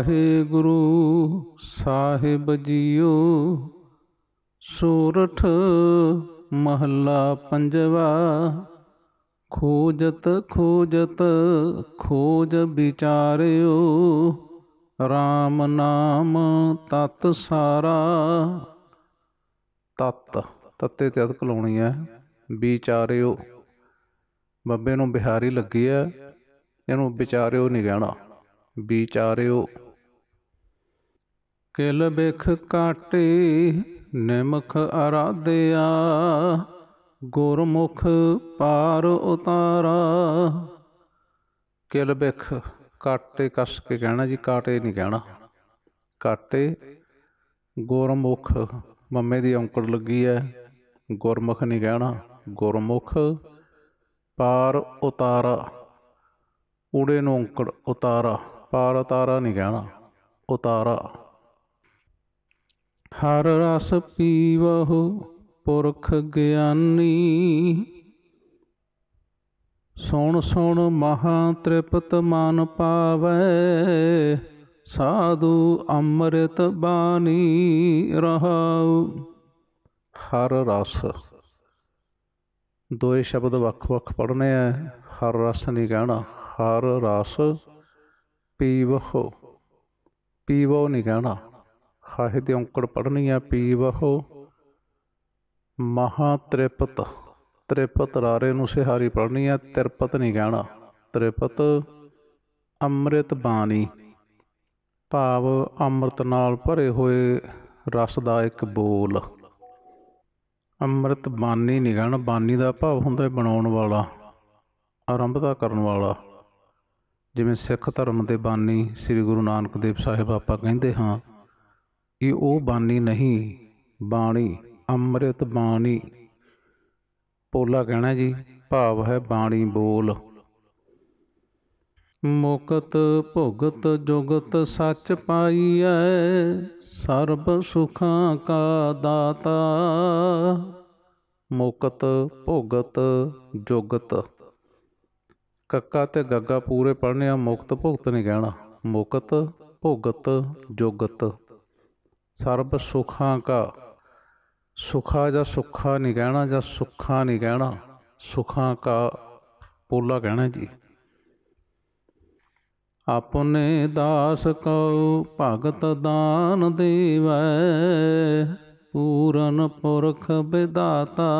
ਵਾਹਿਗੁਰੂ ਸਾਹਿਬ JIO, Sorath ਮਹੱਲਾ ਪੰਜਵਾ, ਖੋਜਤ ਖੋਜਤ ਖੋਜ ਵਿਚਾਰਿਓ RAM ਨਾਮ ਤਤ ਸਾਰਾ। ਤਤ, ਤੱਤੇ ਤੇ ਅਦਕ ਲਾਉਣੀ ਹੈ, ਵਿਚਾਰਿਓ। ਬੱਬੇ ਨੂੰ ਬਿਹਾਰੀ ਲੱਗੀ ਹੈ, ਇਹਨੂੰ ਵਿਚਾਰਿਓ ਨਹੀਂ ਕਹਿਣਾ, ਵਿਚਾਰਿਓ। ਕਿਲ ਬਿਖ ਕਾਟੇ, ਨਿਮਖ ਅਰਾਧਿਆ, ਗੁਰਮੁਖ ਪਾਰ ਉਤਾਰਾ। ਕਿਲ ਬਿਖ ਕਾਟੇ ਕੱਸ ਕੇ ਕਹਿਣਾ ਜੀ, ਕਾਟੇ ਨਹੀਂ ਕਹਿਣਾ। ਕਾਟੇ ਗੁਰਮੁਖ, ਮੰਮੇ ਦੀ ਔਂਕੜ ਲੱਗੀ ਹੈ ਗੁਰਮੁਖ ਨਹੀਂ ਕਹਿਣਾ, ਗੁਰਮੁਖ ਪਾਰ ਉਤਾਰਾ। ਊੜੇ ਨੂੰ ਔਂਕੜ ਉਤਾਰਾ, ਪਾਰ ਉਤਾਰਾ ਨਹੀਂ ਕਹਿਣਾ, ਉਤਾਰਾ। ਹਰ ਰਸ ਪੀਵਹੁ ਪੁਰਖ ਗਿਆਨੀ। ਸੁਣ ਸੁਣ ਮਹਾ ਤ੍ਰਿਪਤ ਮਨ ਪਾਵੈ, ਸਾਧੂ ਅੰਮ੍ਰਿਤ ਬਾਣੀ ਰਹਾਉ। ਹਰ ਰਸ। ਦੋਏ ਸ਼ਬਦ ਵੱਖ-ਵੱਖ ਪੜ੍ਹਨੇ ਆ ਹਰ ਰਸ ਨਹੀਂ ਕਹਿਣਾ, ਹਰ ਰਸ ਪੀਵਹੁ। ਪੀਵੋ ਨਹੀਂ ਕਹਿਣਾ। ਹਾਹੇ ਤੇ ਔਂਕੜ ਪੜ੍ਹਨੀ ਆ ਪੀਵਹੁ ਮਹਾ ਤ੍ਰਿਪਤ ਤ੍ਰਿਪਤ ਰਾਰੇ ਨੂੰ ਸਿਹਾਰੀ ਪੜ੍ਹਨੀ ਆ ਤ੍ਰਿਪਤ ਨਹੀਂ ਕਹਿਣਾ। ਤ੍ਰਿਪਤ, ਅੰਮ੍ਰਿਤ ਬਾਣੀ। ਭਾਵ ਅੰਮ੍ਰਿਤ ਨਾਲ ਭਰੇ ਹੋਏ ਰਸ ਦਾ ਇੱਕ ਬੋਲ। ਅੰਮ੍ਰਿਤ ਬਾਣੀ ਨਹੀਂ ਕਹਿਣਾ, ਬਾਣੀ ਦਾ ਭਾਵ ਹੁੰਦਾ ਹੈ ਬਣਾਉਣ ਵਾਲਾ ਆਰੰਭਤਾ ਕਰਨ ਵਾਲਾ। ਜਿਵੇਂ ਸਿੱਖ ਧਰਮ ਦੇ ਬਾਨੀ ਸ੍ਰੀ ਗੁਰੂ ਨਾਨਕ ਦੇਵ ਸਾਹਿਬ ਆਪਾਂ ਕਹਿੰਦੇ ਹਾਂ ਇਹ ਉਹ ਬਾਣੀ ਨਹੀਂ, ਬਾਣੀ ਅੰਮ੍ਰਿਤ ਬਾਣੀ। ਪੋਲਾ ਕਹਿਣਾ ਜੀ, ਭਾਵ ਹੈ ਬਾਣੀ ਬੋਲ। ਮੁਕਤ ਭੁਗਤ ਜੁਗਤ ਸੱਚ ਪਾਈਐ, ਸਰਬ ਸੁਖਾਂ ਕਾ ਦਾਤਾ। ਮੁਕਤ ਭੁਗਤ ਜੁਗਤ। ਕੱਕਾ ਤੇ ਗੱਗਾ ਪੂਰੇ ਪੜ੍ਹਨੇ ਆ, ਮੁਕਤ ਭੁਗਤ ਨਹੀਂ ਕਹਿਣਾ। ਮੁਕਤ ਭੁਗਤ ਜੁਗਤ। ਸਰਬ ਸੁਖਾਂ ਕਾ। ਸੁਖਾ ਜਾਂ ਸੁਖਾ ਨਹੀਂ ਕਹਿਣਾ ਜਾਂ ਸੁਖਾ ਨਹੀਂ ਕਹਿਣਾ। ਸੁਖਾਂ ਕਾ ਪੋਲਾ ਕਹਿਣਾ ਜੀ। ਆਪਣੇ ਦਾਸ ਕਉ ਭਗਤ ਦਾਨ ਦੇਵੈ, ਪੂਰਨ ਪੁਰਖ ਵਿਦਾਤਾ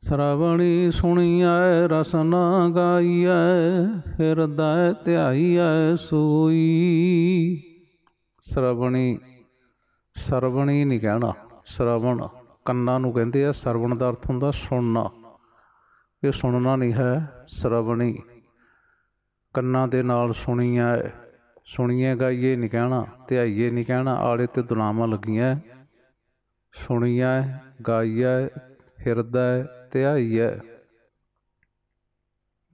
ਸਰਵਣੀ ਸੁਣੀਐ, ਰਸਨਾ ਗਾਈਐ, ਹਿਰਦੈ ਧਿਆਈਐ, ਸੋਈ। ਸਰਵਣੀ ਸਰਵਣੀ ਨਹੀਂ ਕਹਿਣਾ, ਸਰਵਣ। ਕੰਨਾਂ ਨੂੰ ਕਹਿੰਦੇ ਆ, ਸਰਵਣ ਦਾ ਅਰਥ ਹੁੰਦਾ ਸੁਣਨਾ। ਇਹ ਸੁਣਨਾ ਨਹੀਂ ਹੈ, ਸਰਵਣੀ। ਕੰਨਾਂ ਦੇ ਨਾਲ ਸੁਣੀਐ ਸੁਣੀਏ ਗਾਈਏ ਨਹੀਂ ਕਹਿਣਾ, ਧਿਆਈਏ ਨਹੀਂ ਕਹਿਣਾ, ਆਲੇ ਤੇ ਦੁਨਾਵਾਂ ਲੱਗੀਆਂ ਸੁਣੀਐ, ਗਾਈਐ, ਹਿਰਦੈ, ਧਿਆਈਐ।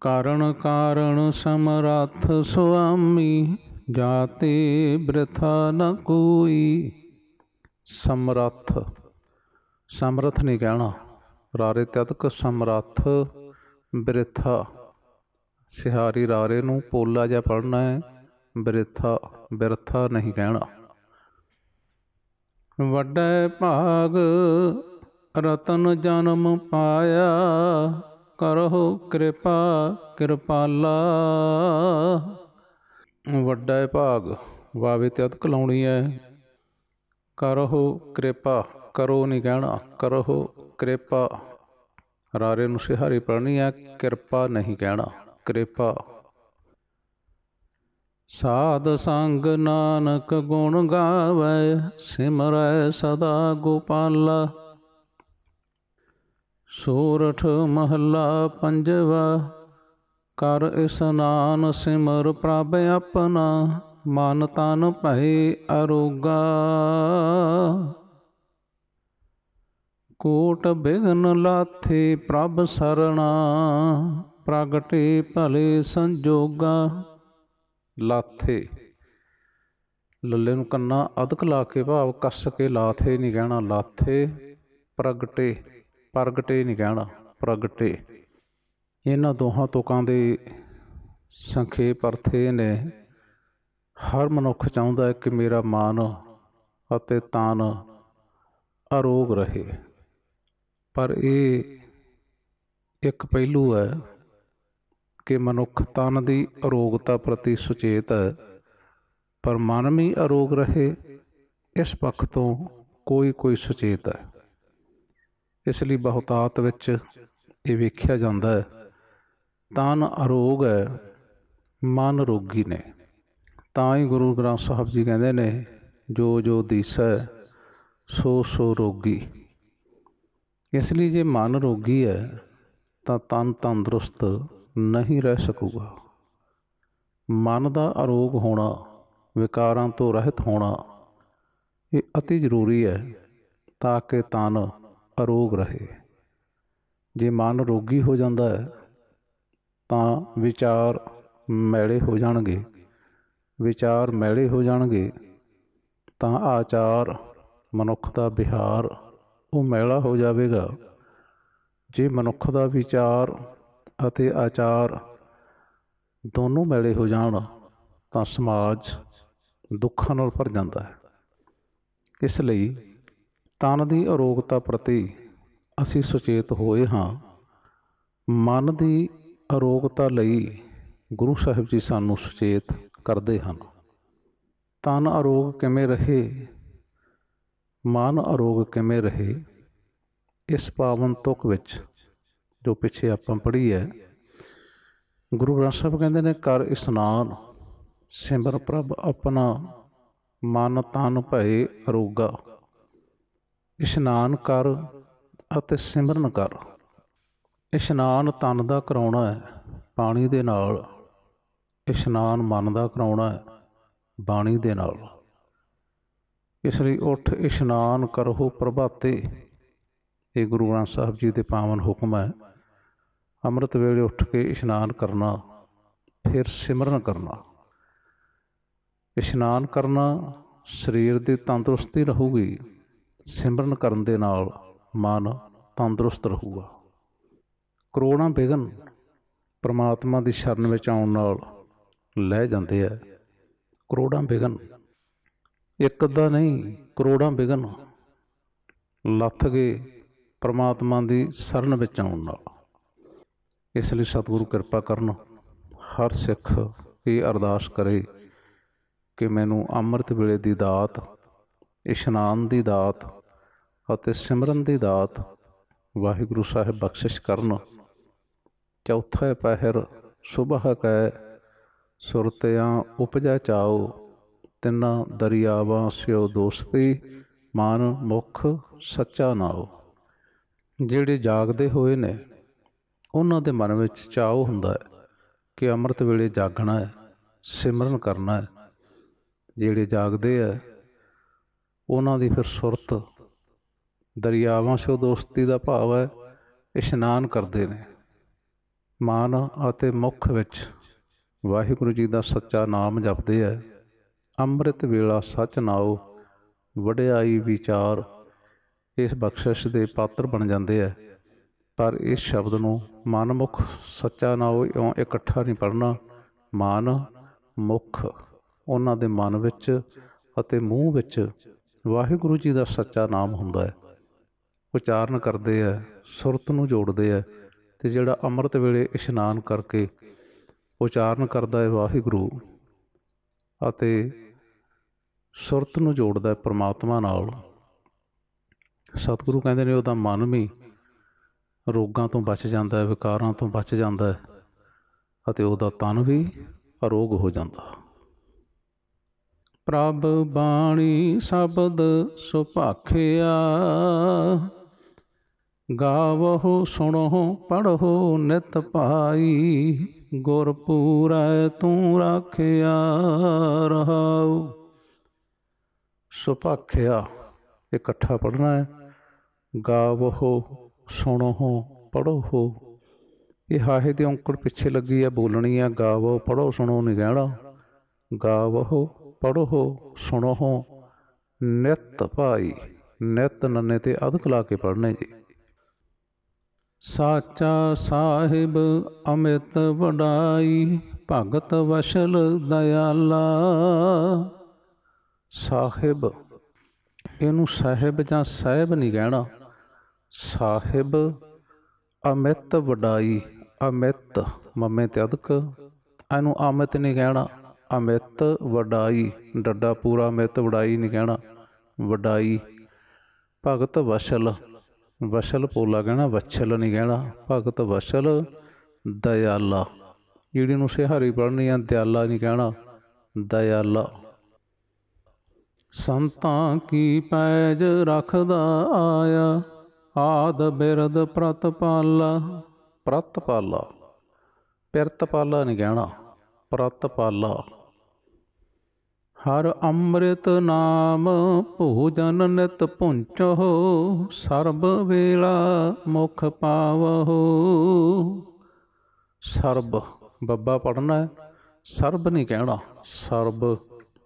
ਕਾਰਣ ਕਾਰਣ ਸਮਰੱਥ ਸੁਆਮੀ ਜਾਤੇ ਬ੍ਰਿਥਾ ਨ ਕੋਈ। ਸਮਰੱਥ। ਸਮਰੱਥ ਨਹੀਂ ਕਹਿਣਾ। ਰਾਰੇ ਤਦਕ ਸਮਰੱਥ ਬ੍ਰਿਥਾ। ਸਿਹਾਰੀ ਰਾਰੇ ਨੂੰ ਪੋਲਾ ਜਿਹਾ ਪੜਨਾ ਹੈ। ਬ੍ਰਿਥਾ, ਬਿਰਥਾ ਨਹੀਂ ਕਹਿਣਾ। ਵੱਡਾ ਭਾਗ ਰਤਨ ਜਨਮ ਪਾਇਆ। ਕਰੋ ਕਿਰਪਾ ਕਿਰਪਾਲਾ। ਵੱਡਾ ਭਾਗ ਵਾਵੇ ਤੇ ਅਦਕ ਲਾਉਣੀ ਹੈ ਕਰੋ ਕਿਰਪਾ, ਕਰੋ ਨਹੀਂ ਕਹਿਣਾ ਕਰੋ ਕਿਰਪਾ। ਰਾਰੇ ਨੂੰ ਸਿਹਾਰੀ ਪੜਨੀ ਹੈ ਕਿਰਪਾ ਨਹੀਂ ਕਹਿਣਾ, ਕਿਰਪਾ। ਸਾਧ ਸੰਗ ਨਾਨਕ ਗੁਣ ਗਾਵੇ, ਸਿਮਰੈ ਸਦਾ ਗੋਪਾਲਾ। ਸੂਰਠ ਮਹੱਲਾ ਪੰਜਵਾ ਕਰ ਇਸਨਾਨ ਸਿਮਰ ਪ੍ਰਭ ਆਪਣਾ, ਮਨ ਤਨ ਭਏ ਅਰੋਗਾ। ਕੋਟ ਬਿਗਨ ਲਾਥੇ ਪ੍ਰਭ ਸਰਣਾ, ਪ੍ਰਗਟੇ ਭਲੇ ਸੰਜੋਗਾ। ਲਾਥੇ। ਲੱਲੇ ਨੂੰ ਕੰਨਾ ਅਦਕ ਲਾ ਕੇ ਭਾਵ ਕੱਸ ਕੇ ਲਾਥੇ ਨਹੀਂ ਕਹਿਣਾ, ਲਾਥੇ ਪ੍ਰਗਟੇ ਪ੍ਰਗਟੇ ਨਹੀਂ ਕਹਿਣਾ, ਪ੍ਰਗਟੇ। ਇਹਨਾਂ ਦੋਹਾਂ ਤੁਕਾਂ ਦੇ ਸੰਖੇਪ ਅਰਥ ਇਹ ਨੇ, ਹਰ ਮਨੁੱਖ ਚਾਹੁੰਦਾ ਹੈ ਕਿ ਮੇਰਾ ਮਨ ਅਤੇ ਤਨ ਅਰੋਗ ਰਹੇ। ਪਰ ਇਹ ਇੱਕ ਪਹਿਲੂ ਹੈ ਕਿ ਮਨੁੱਖ ਤਨ ਦੀ ਅਰੋਗਤਾ ਪ੍ਰਤੀ ਸੁਚੇਤ ਹੈ। ਪਰ ਮਨ ਵੀ ਅਰੋਗ ਰਹੇ, ਇਸ ਪੱਖ ਤੋਂ ਕੋਈ ਕੋਈ ਸੁਚੇਤ ਹੈ। ਇਸ ਲਈ ਬਹੁਤਾਤ ਵਿੱਚ ਇਹ ਵੇਖਿਆ ਜਾਂਦਾ ਹੈ ਤਨ ਅਰੋਗ ਹੈ, ਮਨ ਰੋਗੀ ਨੇ। ਤਾਂ ਹੀ ਗੁਰੂ ਗ੍ਰੰਥ ਸਾਹਿਬ ਜੀ ਕਹਿੰਦੇ ਨੇ, ਜੋ ਜੋ ਦੀਸੈ, ਸੋ ਸੋ ਰੋਗੀ। ਇਸ ਲਈ ਜੇ ਮਨ ਰੋਗੀ ਹੈ, ਤਾਂ ਤਨ ਤੰਦਰੁਸਤ ਨਹੀਂ ਰਹਿ ਸਕੂਗਾ। ਮਨ ਦਾ ਅਰੋਗ ਹੋਣਾ, ਵਿਕਾਰਾਂ ਤੋਂ ਰਹਿਤ ਹੋਣਾ, ਇਹ ਅਤੀ ਜ਼ਰੂਰੀ ਹੈ, ਤਾਂ ਕਿ ਤਨ ਅਰੋਗ ਰਹੇ। ਜੇ ਮਨ ਰੋਗੀ ਹੋ ਜਾਂਦਾ ਹੈ ਤਾਂ ਵਿਚਾਰ ਮੈਲੇ ਹੋ ਜਾਣਗੇ। ਵਿਚਾਰ ਮੈਲੇ ਹੋ ਜਾਣਗੇ ਤਾਂ ਆਚਾਰ ਮਨੁੱਖ ਦਾ ਵਿਹਾਰ, ਉਹ ਮੈਲਾ ਹੋ ਜਾਵੇਗਾ। ਜੇ ਮਨੁੱਖ ਦਾ ਵਿਚਾਰ ਅਤੇ ਆਚਾਰ ਦੋਨੋਂ ਮੈਲੇ ਹੋ ਜਾਣ, ਤਾਂ ਸਮਾਜ ਦੁੱਖਾਂ ਨਾਲ ਭਰ ਜਾਂਦਾ ਹੈ। ਇਸ ਲਈ ਤਨ ਦੀ ਅਰੋਗਤਾ ਪ੍ਰਤੀ ਅਸੀਂ ਸੁਚੇਤ ਹੋਏ ਹਾਂ। ਮਨ ਦੀ ਅਰੋਗਤਾ ਲਈ ਗੁਰੂ ਸਾਹਿਬ ਜੀ ਸਾਨੂੰ ਸੁਚੇਤ ਕਰਦੇ ਹਨ। ਤਨ ਅਰੋਗ ਕਿਵੇਂ ਰਹੇ? ਮਨ ਅਰੋਗ ਕਿਵੇਂ ਰਹੇ? ਇਸ ਪਾਵਨ ਤੁਕ ਵਿੱਚ ਜੋ ਪਿੱਛੇ ਆਪਾਂ ਪੜ੍ਹੀ ਹੈ, ਗੁਰੂ ਗ੍ਰੰਥ ਸਾਹਿਬ ਕਹਿੰਦੇ ਨੇ, ਕਰ ਇਸਨਾਨ, ਸਿਮਰ ਪ੍ਰਭ ਆਪਣਾ ਮਨ ਤਨ ਭਏ ਅਰੋਗਾ। ਇਸ਼ਨਾਨ ਕਰ ਅਤੇ ਸਿਮਰਨ ਕਰ। ਇਸ਼ਨਾਨ ਤਨ ਦਾ ਕਰਾਉਣਾ ਹੈ ਪਾਣੀ ਦੇ ਨਾਲ ਇਸ਼ਨਾਨ ਮਨ ਦਾ ਕਰਾਉਣਾ ਹੈ, ਬਾਣੀ ਦੇ ਨਾਲ। ਇਸ ਲਈ ਉਠ ਇਸ਼ਨਾਨ ਕਰੋ ਪ੍ਰਭਾਤੇ। ਇਹ ਗੁਰੂ ਗ੍ਰੰਥ ਸਾਹਿਬ ਜੀ ਦੇ ਪਾਵਨ ਹੁਕਮ ਹੈ, ਅੰਮ੍ਰਿਤ ਵੇਲੇ ਉੱਠ ਕੇ ਇਸ਼ਨਾਨ ਕਰਨਾ, ਫਿਰ ਸਿਮਰਨ ਕਰਨਾ। ਇਸ਼ਨਾਨ ਕਰਨਾ ਸਰੀਰ ਦੀ ਤੰਦਰੁਸਤੀ ਰਹੂਗੀ, ਸਿਮਰਨ ਕਰਨ ਦੇ ਨਾਲ ਮਨ ਤੰਦਰੁਸਤ ਰਹੂਗਾ। ਕਰੋੜਾਂ ਬਿਗਨ ਪ੍ਰਮਾਤਮਾ ਦੀ ਸ਼ਰਨ ਵਿੱਚ ਆਉਣ ਨਾਲ ਲੈ ਜਾਂਦੇ ਆ। ਕਰੋੜਾਂ ਬਿਗਨ ਇੱਕ ਅੱਧਾ ਨਹੀਂ, ਕਰੋੜਾਂ ਬਿਗਨ ਲੱਥ ਗਏ ਪ੍ਰਮਾਤਮਾ ਦੀ ਸ਼ਰਨ ਵਿੱਚ ਆਉਣ ਨਾਲ। ਇਸ ਲਈ ਸਤਿਗੁਰੂ ਕਿਰਪਾ ਕਰਨ, ਹਰ ਸਿੱਖ ਇਹ ਅਰਦਾਸ ਕਰੇ ਕਿ ਮੈਨੂੰ ਅੰਮ੍ਰਿਤ ਵੇਲੇ ਦੀ ਦਾਤ, ਇਸ਼ਨਾਨ ਦੀ ਦਾਤ ਅਤੇ ਸਿਮਰਨ ਦੀ ਦਾਤ ਵਾਹਿਗੁਰੂ ਸਾਹਿਬ ਬਖਸ਼ਿਸ਼ ਕਰਨ। ਚੌਥਾ ਪਹਿਰ ਸੁਬਹ ਕੈ, ਸੁਰਤਿਆਂ ਉਪਜੈ ਚਾਓ ਤਿੰਨਾ ਦਰਿਆਵਾਂ ਸਿਓ ਦੋਸਤੀ, ਮਨ ਮੁਖ ਸੱਚਾ ਨਾਓ ਜਿਹੜੇ ਜਾਗਦੇ ਹੋਏ ਨੇ, ਉਹਨਾਂ ਦੇ ਮਨ ਵਿੱਚ ਚਾਉ ਹੁੰਦਾ ਹੈ ਕਿ ਅੰਮ੍ਰਿਤ ਵੇਲੇ ਜਾਗਣਾ ਹੈ, ਸਿਮਰਨ ਕਰਨਾ ਹੈ। ਜਿਹੜੇ ਜਾਗਦੇ ਆ ਉਹਨਾਂ ਦੀ ਫਿਰ ਸੁਰਤ ਦਰਿਆਵਾਂ ਸਿਓ ਦੋਸਤੀ ਦਾ ਭਾਵ ਹੈ, ਇਸ਼ਨਾਨ ਕਰਦੇ ਨੇ। ਮਨ ਅਤੇ ਮੁਖ ਵਿੱਚ ਵਾਹਿਗੁਰੂ ਜੀ ਦਾ ਸੱਚਾ ਨਾਮ ਜਪਦੇ ਆ। ਅੰਮ੍ਰਿਤ ਵੇਲਾ ਸੱਚ ਨਾਉ, ਵਡਿਆਈ ਵਿਚਾਰ, ਇਸ ਬਖਸ਼ਿਸ਼ ਦੇ ਪਾਤਰ ਬਣ ਜਾਂਦੇ ਆ। ਪਰ ਇਸ ਸ਼ਬਦ ਨੂੰ ਮਨਮੁਖ ਸੱਚਾ ਨਾਉ ਇਉਂ ਇਕੱਠਾ ਨਹੀਂ ਪੜਨਾ ਮਨ, ਮੁਖ ਉਹਨਾਂ ਦੇ ਮਨ ਵਿੱਚ ਅਤੇ ਮੂੰਹ ਵਿੱਚ ਵਾਹਿਗੁਰੂ ਜੀ ਦਾ ਸੱਚਾ ਨਾਮ ਹੁੰਦਾ ਹੈ। ਉਚਾਰਨ ਕਰਦੇ ਆ, ਸੁਰਤ ਨੂੰ ਜੋੜਦੇ ਆ ਤੇ ਜਿਹੜਾ ਅੰਮ੍ਰਿਤ ਵੇਲੇ ਇਸ਼ਨਾਨ ਕਰਕੇ ਉਚਾਰਨ ਕਰਦਾ ਹੈ ਵਾਹਿਗੁਰੂ ਅਤੇ ਸੁਰਤ ਨੂੰ ਜੋੜਦਾ ਹੈ ਪ੍ਰਮਾਤਮਾ ਨਾਲ, ਸਤਿਗੁਰੂ ਕਹਿੰਦੇ ਨੇ ਉਹਦਾ ਮਨ ਵੀ ਰੋਗਾਂ ਤੋਂ ਬਚ ਜਾਂਦਾ ਹੈ, ਵਿਕਾਰਾਂ ਤੋਂ ਬਚ ਜਾਂਦਾ ਹੈ ਅਤੇ ਉਹਦਾ ਤਨ ਵੀ ਅਰੋਗ ਹੋ ਜਾਂਦਾ। ਪ੍ਰਭ ਬਾਣੀ ਸ਼ਬਦ ਸੁਭਾਖਿਆ ਗਾਵਹੁ ਸੁਣੋ ਪੜਹੁ, ਨਿਤ ਭਾਈ ਗੁਰ ਪੂਰੈ, ਤੂੰ ਰਾਖਿਆ ਰਹਾਉ। ਸੁਭਾਖਿਆ ਇਕੱਠਾ ਪੜਨਾ ਹੈ। ਗਾਵਹੁ ਸੁਣੋ ਪੜੋ ਇਹ ਹਾਹੇ ਦੇ ਔਂਕੜ ਪਿੱਛੇ ਲੱਗੀ ਹੈ ਬੋਲਣੀ ਆ ਗਾਵੋ ਪੜੋ ਸੁਣੋ ਨਹੀਂ ਕਹਿਣਾ। ਗਾਵੋ ਪੜੋ ਸੁਣੋ ਨਿਤ ਭਾਈ ਨਿਤ ਨੰਨੇ ਤੇ ਅਧਕ ਲਾ ਕੇ ਪੜਨੇ ਜੀ। ਸਾਚਾ ਸਾਹਿਬ ਅਮਿਤ ਵਡਾਈ, ਭਗਤ ਵਸ਼ਲ ਦਇਆਲਾ। ਸਾਹਿਬ, ਇਹਨੂੰ ਸਾਹਿਬ ਜਾਂ ਸਾਹਿਬ ਨਹੀਂ ਕਹਿਣਾ। ਸਾਹਿਬ ਅਮਿਤ ਵਡਾਈ ਅਮਿਤ ਮਮੇ ਤੇ ਅਦਕ। ਇਹਨੂੰ ਅਮਿਤ ਨਹੀਂ ਕਹਿਣਾ। ਅਮਿਤ ਵਡਾਈ, ਡੱਡਾ ਪੂਰਾ ਅਮਿਤ ਵਡਾਈ ਨਹੀਂ ਕਹਿਣਾ। ਵਡਾਈ, ਭਗਤ ਵਸ਼ਲ ਵਸ਼ਲ ਪੋਲਾ ਕਹਿਣਾ, ਵਛਲ ਨਹੀਂ ਕਹਿਣਾ। ਭਗਤ ਵਸ਼ਲ, ਦਇਆਲਾ। ਜਿਹੜੀ ਨੂੰ ਸਿਹਾਰੀ ਪੜ੍ਹਨੀ ਆ ਦਿਆਲਾ ਨਹੀਂ ਕਹਿਣਾ, ਦਇਆਲਾ। ਸੰਤਾਂ ਕੀ ਪੈਜ ਰੱਖਦਾ ਆਇਆ, ਆਦ ਬਿਰਦ ਪ੍ਰਤਪਾਲਾ। ਪ੍ਰਤਪਾਲਾ? ਪਿਰਤਪਾਲਾ ਨਹੀਂ ਕਹਿਣਾ, ਪ੍ਰਤਪਾਲਾ। ਹਰ ਅੰਮ੍ਰਿਤ ਨਾਮ ਭੋਜਨ ਨਿਤ ਪੁੰਚੋ ਸਰਬ ਵੇਲਾ ਮੁਖ ਪਾਵਹੋ। ਸਰਬ, ਬੱਬਾ ਪੜਨਾ ਹੈ। ਸਰਬ ਨਹੀਂ ਕਹਿਣਾ, ਸਰਬ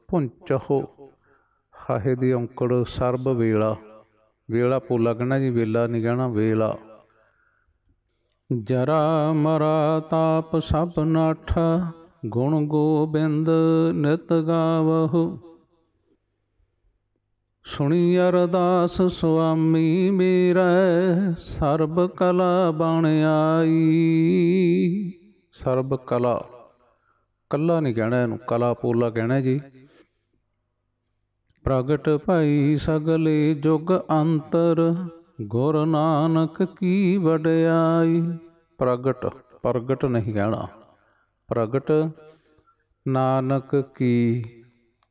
ਪੁੰਚੋ ਹਾਹੇ ਦੀ ਔਂਕੜ, ਸਰਬ ਵੇਲਾ। ਵੇਲਾ ਪੋਲਾ ਕਹਿਣਾ ਜੀ, ਵੇਲਾ ਨਹੀਂ ਕਹਿਣਾ, ਵੇਲਾ। ਜਰਾ ਮਰਾ ਤਾਪ ਸਭ ਨਾਠਾ ਗੁਣ ਗੋਬਿੰਦ ਨਿਤ ਗਾਵਹੁ। ਸੁਣੀ ਅਰਦਾਸ ਸੁਆਮੀ ਮੇਰਾ, ਸਰਬ ਕਲਾ ਬਣ ਆਈ। ਸਰਬ ਕਲਾ। ਕੱਲਾ ਨਹੀਂ ਕਹਿਣਾ ਇਹਨੂੰ, ਕਲਾ ਪੋਲਾ ਕਹਿਣਾ ਜੀ। ਪ੍ਰਗਟ ਭਾਈ ਸਗਲੇ ਜੁਗ ਅੰਤਰ, ਗੁਰ ਨਾਨਕ ਕੀ ਵਡਿਆਈ। ਪ੍ਰਗਟ ਪ੍ਰਗਟ ਨਹੀਂ ਕਹਿਣਾ। ਪ੍ਰਗਟ ਨਾਨਕ ਕੀ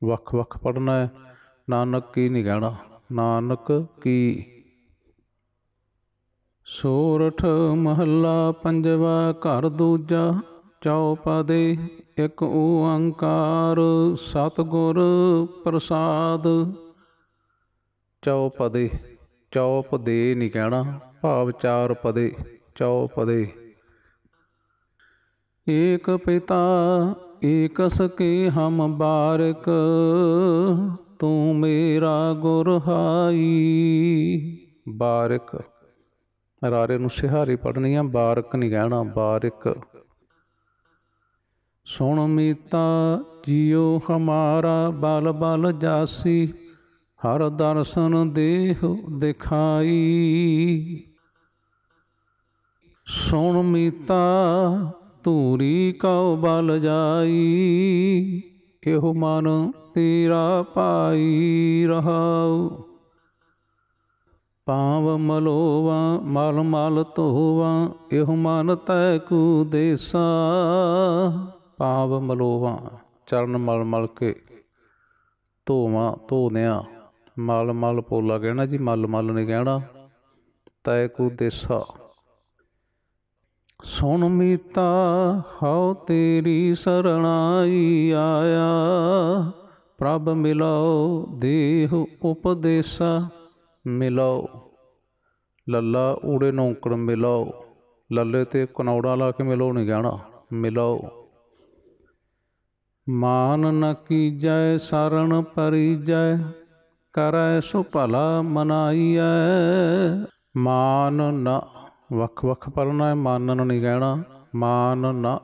ਵੱਖ ਵੱਖ ਪੜਨਾ ਹੈ। ਨਾਨਕ ਕੀ ਨਹੀਂ ਕਹਿਣਾ। ਨਾਨਕ ਕੀ ਸੋਰਠ ਮਹੱਲਾ ਪੰਜਵਾ ਘਰ ਦੂਜਾ ਚੌਪਦੇ ਇੱਕ ਓੰਕਾਰ ਸਤਿਗੁਰ ਪ੍ਰਸਾਦ। ਚੌਪਦੇ, ਚੌਪ ਦੇ ਨਹੀਂ ਕਹਿਣਾ। ਭਾਵ ਚਾਰ ਪਦੇ, ਚੌਪਦੇ। ਏਕ ਪਿਤਾ ਏਕਸ ਕੇ ਹਮ ਬਾਰਕ, ਤੂੰ ਮੇਰਾ ਗੁਰ ਹਾਈ। ਬਾਰਕ, ਰਾਰੇ ਨੂੰ ਸਿਹਾਰੀ ਪੜਨੀ ਆ, ਬਾਰਕ ਨਹੀਂ ਕਹਿਣਾ ਬਾਰਕ। ਸੁਣ ਮੀਤਾ ਜਿਉ ਹਮਾਰਾ ਬਲ ਬਲ ਜਾਸੀ, ਹਰ ਦਰਸ਼ਨ ਦੇਹ ਦਿਖਾਈ। ਸੁਣ ਮੀਤਾ ਧੂਰੀ ਕਉ ਬਲ ਜਾਈ, ਇਹੋ ਮਨ ਤੇਰਾ ਪਾਈ ਰਹਾਉ। ਪਾਵ ਮਲੋਵਾ, ਮਲ ਮਲ ਧੋਵਾ, ਇਹੋ ਮਨ ਤੈ ਕੂ ਦੇਸਾ। ਪਾਵ ਮਲੋਵਾ, ਚਰਨ ਮਲ ਮਲ ਕੇ ਧੋਵਾਂ, ਧੋਦਿਆਂ। ਮਲ ਮਲ ਪੋਲਾ ਕਹਿਣਾ ਜੀ, ਮਲ ਮਲ ਨਹੀਂ ਕਹਿਣਾ। ਤੈ ਕੂ ਦੇਸਾ। ਸੁਣ ਮੀਤਾ, ਹਉ ਤੇਰੀ ਸਰਣਾਈ ਆਇਆ। ਪ੍ਰਭ ਮਿਲਾਓ ਦੇਹ ਉਪਦੇਸਾ, ਮਿਲਾਓ। ਲੱਲਾ ਊੜੇ ਨੌਕੜ ਮਿਲਾਓ। ਲੱਲੇ ਤੇ ਕਨੌੜਾ ਲਾ ਕੇ ਮਿਲੋ ਨਹੀਂ ਕਹਿਣਾ, ਮਿਲਾਓ। ਮਾਨ ਨ ਕੀਜੈ ਸਰਣ ਪਰੀਜੈ, ਕਰੈ ਸੁ ਭਲਾ ਮਨਾਈਐ। ਮਾਨ ਨ ਵੱਖ ਵੱਖ ਪੜਨਾ ਹੈ ਮਾਨਨ ਨਹੀਂ ਕਹਿਣਾ, ਮਾਨ ਨਾ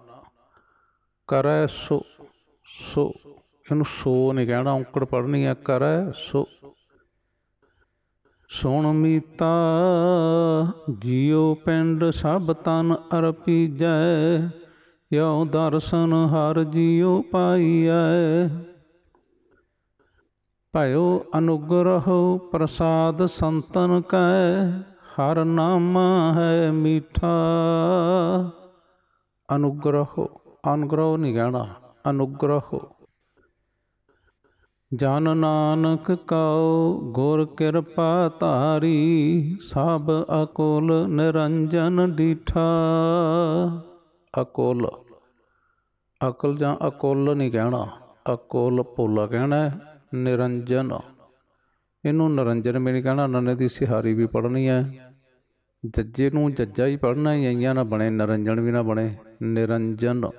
ਕਰੈ ਸੋ ਸੋ, ਇਹਨੂੰ ਸੋ ਨਹੀਂ ਕਹਿਣਾ, ਔਂਕੜ ਪੜਨੀ ਹੈ, ਕਰੈ ਸੋ। ਸੁਣ ਮੀਤਾ, ਜਿਉ ਪਿੰਡ ਸਭ ਤਨ ਅਰਪੀਜੈ ਯੋ ਦਰਸ਼ਨ ਹਰ ਜਿਉ ਪਾਈਐ। ਭਇਓ ਅਨੁਗ੍ਰਹ ਪ੍ਰਸਾਦ ਸੰਤਨ ਕੈ ਹਰ ਨਾਮ ਹੈ ਮੀਠਾ। ਅਨੁਗ੍ਰਹ ਅਨੁਗ੍ਰਹ ਨਹੀਂ ਕਹਿਣਾ, ਅਨੁਗ੍ਰਹ। ਜਨ ਨਾਨਕ ਕਉ ਗੁਰ ਕਿਰਪਾ ਧਾਰੀ, ਸਭ ਅਕੁਲ ਨਿਰੰਜਨ ਡੀਠਾ। ਅਕੁਲ, ਅਕਲ ਜਾਂ ਅਕੁਲ ਨਹੀਂ ਕਹਿਣਾ, ਅਕੋਲ ਭੋਲਾ ਕਹਿਣਾ, ਨਿਰੰਜਨ। ਇਹਨੂੰ ਨਿਰੰਜਨ ਵੀ ਨਹੀਂ ਕਹਿਣਾ ਨੰਨੇ ਦੀ ਸਿਹਾਰੀ ਵੀ ਪੜ੍ਹਨੀ ਹੈ ਜੱਜੇ ਨੂੰ ਜੱਜਾ ਹੀ ਪੜ੍ਹਨਾ ਹੀ ਆਈਆਂ ਨਾ ਬਣੇ ਨਿਰੰਜਨ ਵੀ ਨਾ ਬਣੇ। ਨਿਰੰਜਨ।